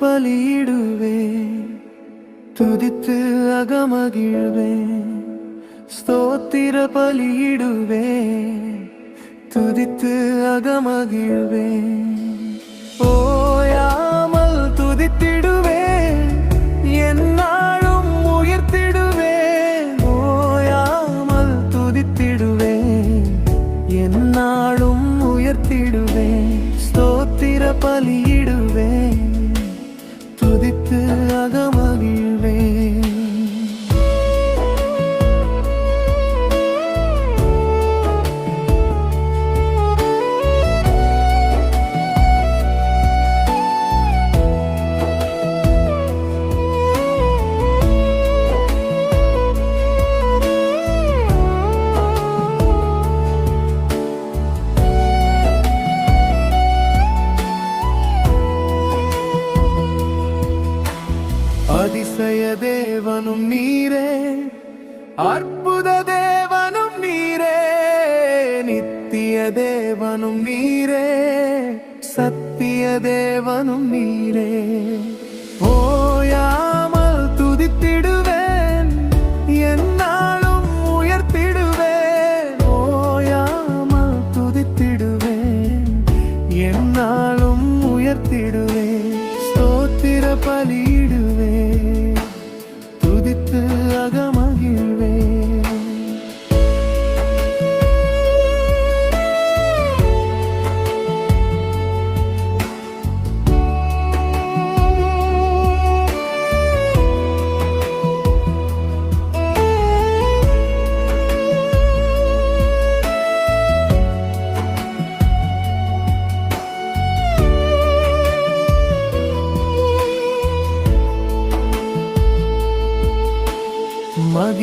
பலியிடுவேன். துதித்து அகமகிழ்வேன். ஸ்தோத்திர பலியிடுவேன். துதித்து அகமகிழ்வேன். ஓயாமல் துதித்திடுவேன். என்னாலும் உயர்த்திடுவேன். ஓயாமல் துதித்திடுவேன். என்னாலும் உயர்த்திடுவேன். ஸ்தோத்திர பலியிடுவே அதிசய தேவனும் நீரே அற்புத தேவனும் நீரே நித்திய தேவனும் நீரே சத்திய தேவனும் நீரே. ஓயாமல் துதித்திடுவேன் என்னாலும் உயர்த்திடுவேன். ஓயாமல் துதித்திடுவேன் என்னாலும் உயர்த்திடுவேன். ஸ்தோத்திர பலி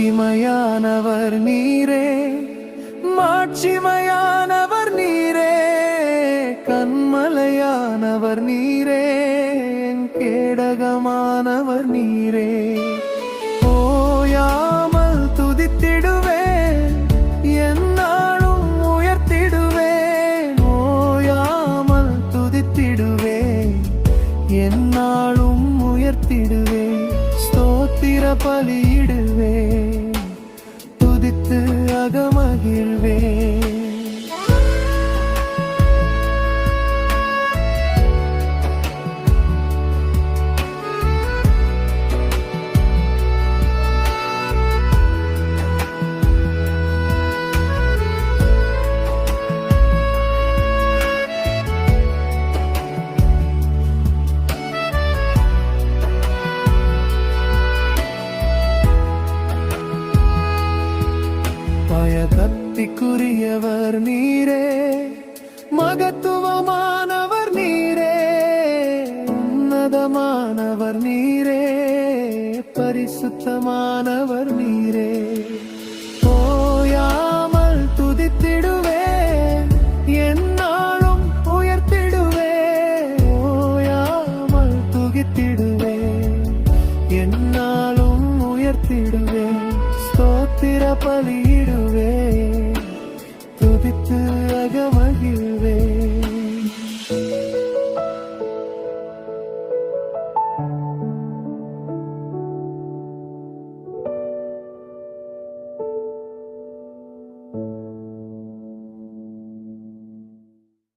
மாட்சிமையானவர் நீரே மாட்சிமையானவர் நீரே கண்மலையானவர் நீரே கேடகமானவர் நீரே. ஓயாமல் துதித்திடுவேன் என்னாலும் உயர்த்திடுவேன். ஓயாமல் துதித்திடுவேன் என்னாலும் உயர்த்திடுவேன். ஸ்தோத்திர பலியிடுவேன். hirveen அகமகிழ்வே பயபக்திக்குரியவர் நீரே மகத்துவமானவர் நீரே உன்னதமானவர் நீரே பரிசுத்தமானவர் நீரே. ஓயாமல் துதித்திடுவே என்னாலும் உயர்த்திடுவே ஓயாமல் துகித்திடுவே என்னாலும் உயர்த்திடுவே ஸ்தோத்திர பலியிடுவே I want you